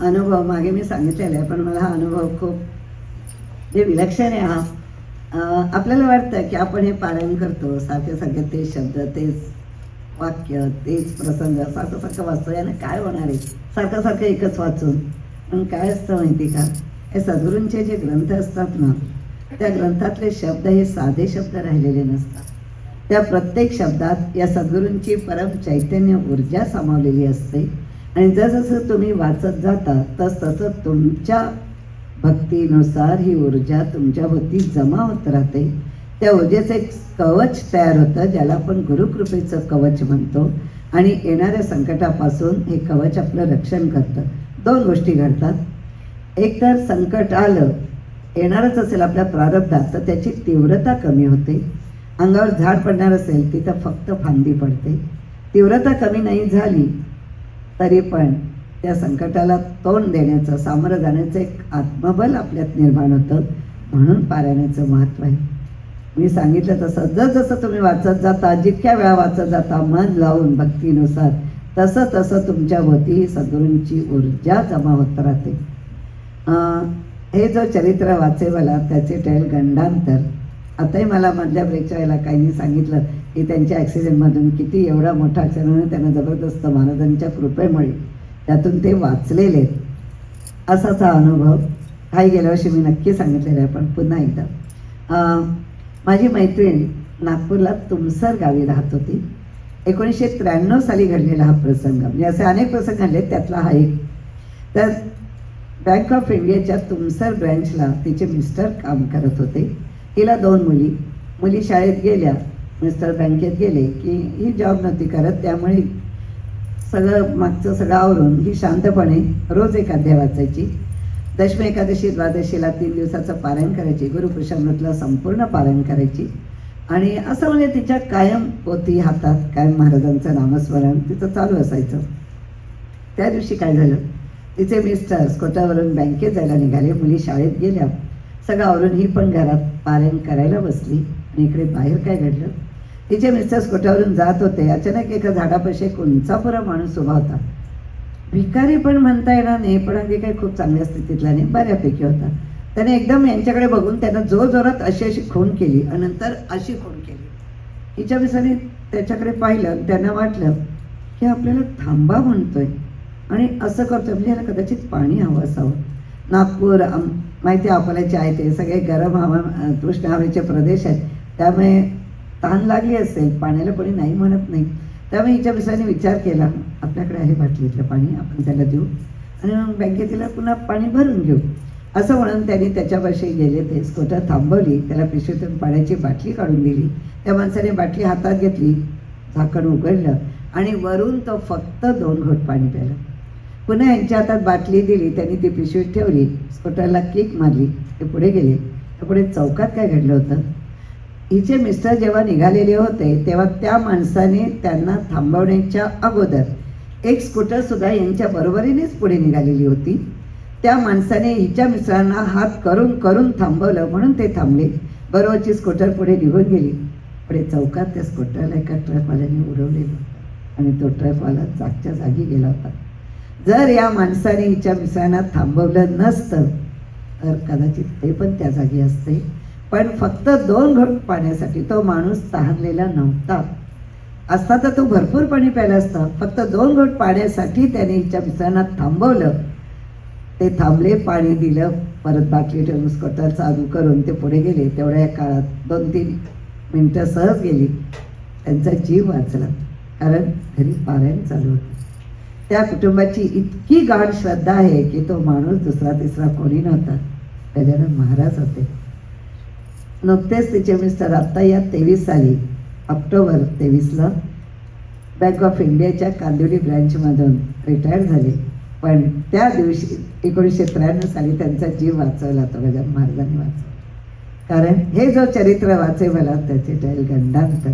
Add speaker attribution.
Speaker 1: अनुभव मागे मी सांगितलेला आहे पण मला हा अनुभव खूप जे विलक्षण आहे हा आपल्याला वाटतं की आपण हे पारायण करतो सारखे सारखे तेच शब्द तेच वाक्य तेच प्रसंग सारखं सारखं वाचतो यानं काय होणार आहे? सारखं सारखं एकच वाचून. पण काय असतं माहिती का? हे सद्गुरूंचे जे ग्रंथ असतात ना त्या ग्रंथातले शब्द हे साधे शब्द राहिलेले नसतात. त्या प्रत्येक शब्दात या सद्गुरूंची परम चैतन्य ऊर्जा सामावलेली असते. आणि जसजसं तुम्ही वाचत जाता तस तसं तुमच्या भक्तीनुसार ही ऊर्जा तुमच्या भोवती जमा होत राहते. त्या ऊर्जेचं एक कवच तयार होतं ज्याला आपण गुरुकृपेचं कवच म्हणतो. आणि येणाऱ्या संकटापासून हे कवच आपलं रक्षण करतं. दोन गोष्टी घडतात. एक तर संकट आलं येणारच असेल आपल्या प्रारब्धात तर त्याची तीव्रता कमी होते. अंगावर झाड पडणार असेल तिथं फक्त फांदी पडते. तीव्रता कमी नाही झाली तरी पण त्या संकटाला तोंड देण्याचं सामोरं जाण्याचं एक आत्मबल आपल्यात निर्माण होतं म्हणून पारायणाचं महत्त्व आहे. मी सांगितलं तसं जसजसं तुम्ही वाचत जाता जितक्या वेळा वाचत जाता मन लावून भक्तीनुसार तसं तसं तुमच्या भोवती सद्गुरूंची ऊर्जा जमा होत राहते. हे जो चरित्र वाचेवाला त्याचे टेल गंडांतर आताही मला मधल्या ब्रेकच्या वेळेला काहींनी सांगितलं की त्यांच्या ॲक्सिडेंटमधून किती एवढा मोठा ॲक्सिडेंट त्यांना जबरदस्त महाराजांच्या कृपेमुळे त्यातून ते वाचलेले आहेत. असाच हा अनुभव काही गेल्या वर्षी मी नक्की सांगितलेलं आहे पण पुन्हा एकदा. माझी मैत्रीण नागपूरला तुमसर गावी राहत होती. एकोणीसशे त्र्याण्णव साली घडलेला हा प्रसंग. म्हणजे असे अनेक प्रसंग घडले त्यातला हा एक. तर बँक ऑफ इंडियाच्या तुमसर ब्रँचला तिचे मिस्टर काम करत होते. तिला दोन मुली. मुली शाळेत गेल्या. मिस्टर बँकेत गेले की ही जॉब नव्हती करत त्यामुळे सगळं मागचं सगळं आवरून ही शांतपणे रोज एखाद्या वाचायची. दशमी एकादशी द्वादशीला तीन दिवसाचं पारायण करायची गुरुपुरुषामृतला संपूर्ण पारायण करायची. आणि असं म्हणजे तिच्या कायम पोती हातात कायम महाराजांचं नामस्मरण तिचं चालू असायचं. त्या दिवशी काय झालं? तिचे मिस्टर स्कोटावरून बँकेत जायला निघाले मुली शाळेत गेल्या. सगळं आवरून ही पण घरात पारायण करायला बसली आणि इकडे बाहेर काय घडलं? तिचे मिस्टर स्कूटरवरून जात होते. अचानक एका झाडापाशी एक उंचापुरा माणूस उभा होता. भिकारी पण म्हणता येणार नाही पण अगदी काही खूप चांगल्या स्थितीतला नाही बऱ्यापैकी होता. त्याने एकदम यांच्याकडे बघून त्यांना जोरजोरात अशी अशी खून केली आणि नंतर अशी खून केली. हिच्या मिसाने त्याच्याकडे पाहिलं त्यांना वाटलं की आपल्याला थांबा म्हणतोय. आणि असं करतोय म्हणजे याला कदाचित पाणी हवं असावं. नागपूर माहिती आहे आहे ते सगळे गरम हवा अं, उष्ण हवेचे प्रदेश आहेत. त्यामुळे तहान लागली असेल पाण्याला कोणी नाही म्हणत नाही. त्यामुळे हिच्या मिसाने विचार केला आपल्याकडे आहे बाटलीतलं पाणी आपण त्याला देऊ आणि मग बँकेतीला पुन्हा पाणी भरून घेऊ. असं म्हणून त्यांनी त्याच्यापाशी गेले ते स्कूटर थांबवली त्याला पिशवीतून पाण्याची बाटली काढून दिली. त्या माणसाने बाटली हातात घेतली झाकण उघडलं आणि वरून तो फक्त दोन घोट पाणी प्यायलं. पुन्हा यांच्या हातात बाटली दिली त्यांनी ती पिशवीत ठेवली स्कूटरला किक मारली ते पुढे गेले. तर पुढे चौकात काय घडलं होतं? हिचे मिस्टर जेव्हा निघालेले होते तेव्हा त्या माणसाने त्यांना थांबवण्याच्या अगोदर एक स्कूटरसुद्धा यांच्या बरोबरीनेच पुढे निघालेली होती. त्या माणसाने हिच्या मिस्टरांना हात करून करून थांबवलं म्हणून ते थांबले. बरोबरची स्कूटर पुढे निघून गेली. पुढे चौकात त्या स्कूटरला एका ट्रकवाल्याने उडवलेलं होतं आणि तो ट्रकवाला जागच्या जागी गेला होता. जर या माणसाने हिच्या मिसळांना थांबवलं नसतं तर कदाचित ते पण त्या जागी असते. पण फक्त दोन घोट पाण्यासाठी तो माणूस तहानलेला नव्हता. असता तर तो भरपूर पाणी प्यायला असता. फक्त दोन घोट पाण्यासाठी त्याने हिच्या मित्रांना थांबवलं. ते थांबले पाणी दिलं परत बाटली ठेवून स्कॉटर चालू करून ते पुढे गेले. तेवढ्या काळात दोन तीन मिनटं सहज गेली. त्यांचा जीव वाचला. कारण घरी पारायण चालू होतं. त्या कुटुंबाची इतकी गाढ श्रद्धा आहे की तो माणूस दुसरा तिसरा कोणी नव्हता. त्याच्यानं महाराज होते. नुकतेच तिचे मिस्टर आत्ता या तेवीस साली ऑक्टोबर तेवीसला बँक ऑफ इंडियाच्या कांदिवली ब्रँचमधून रिटायर झाले. पण त्या दिवशी एकोणीसशे त्र्याण्णव साली त्यांचा जीव वाचवला तो माझ्या महाराजांनी वाचवला. कारण हे जो चरित्र वाचे मला त्याचे टाईल गंडांतर.